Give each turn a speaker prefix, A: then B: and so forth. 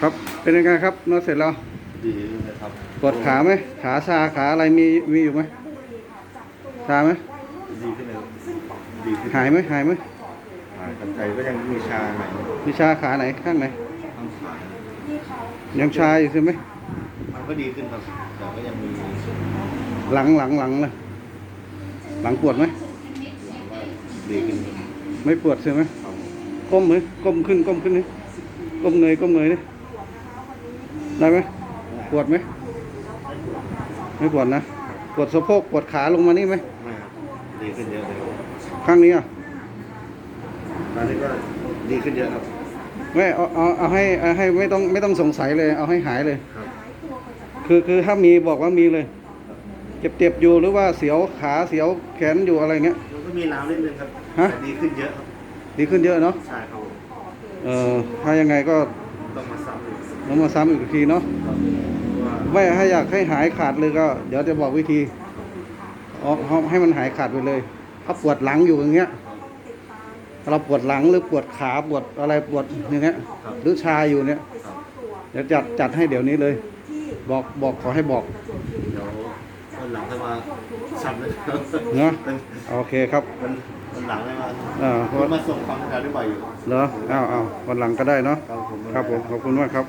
A: ครับเป็นยังไงครับนวดเสร็จแล้ว
B: ดีนะครับ
A: ปวดขาไหมขาชาขาอะไรมีมีอยู่ไหมชาไหม
B: ดีขึ้นเลยดีขึ้น
A: หายไหมหายไหม
B: หายกันไกก็ยังมีชาหน่อย
A: มีชาขาไหนข้างไหน
B: ข้างขา
A: ยังชาอยู่ใช่ไหม
B: มันก็ดีขึ้นครับแต่ก็ยังมี
A: หลังหลังหลังเลยหลังปวดไหม
B: ว่าดีขึ้นครับ
A: ไม่ปวดใช่ไหม
B: ครับ
A: ก้มไหมก้มขึ้นก้มขึ้นนี่ก้มเงยก้มเงยดิ ได้ไหมปวดไหมไม่ปวดนะปวดสะโพกปวดขาลงมานี่ไหม
B: ไม่ครับดีขึ้นเยอะเลยครับ
A: ข้างนี้อะ
B: ตอนนี้ก็ดีขึ้นเยอะครับ
A: ไม่เอาเอาเอาให้เอาให้ไม่ต้องไม่ต้องสงสัยเลย เอาให้หายเลย
B: ครับ
A: คือคือถ้ามีบอกว่ามีเลย เจ็บเจ็บอยู่หรือว่าเสียวขาเสียวแขนอยู่อะไรเงี้ย
B: มันก็มีน้ำนิดนึงครับ
A: ฮะ
B: แต่ดีขึ้นเยอะครับ
A: ดีขึ้นเยอะเนาะ
B: ใช่ครับ
A: เออถ้ายังไงก็
B: ต้องมาซ้ำอีก
A: ต้องมาซ้ำอีกทีเนาะ
B: ครับเพราะว่า
A: ไม่ถ้าอยากให้หายขาดเลยก็ เดี๋ยวจะบอกวิธีเอาเอาให้มันหายขาดไปเลยถ้าปวดหลังอยู่อย่างเงี้ย เราปวดหลังหรือปวดขาปวดอะไรปวดอย่างเงี้ย
B: ครับ
A: หรือชาอยู่เนี่ย
B: ครับ
A: เดี๋ยวจัดจัดให้เดี๋ยวนี้เลย บอกบอกขอให้บอก
B: เดี๋ยววันหลังจะมาซ้ำเลยครับ
A: เนาะ
B: เป็น
A: โอเคครับ
B: วันวันหลังได้มา
A: อ่า
B: ผมมาส่งความแทนได้บ่อยอยู่
A: เหรออ้าวอ้าววันหลังก็ได้เนาะ
B: ครับผม
A: ครับผมขอบคุณมากครับ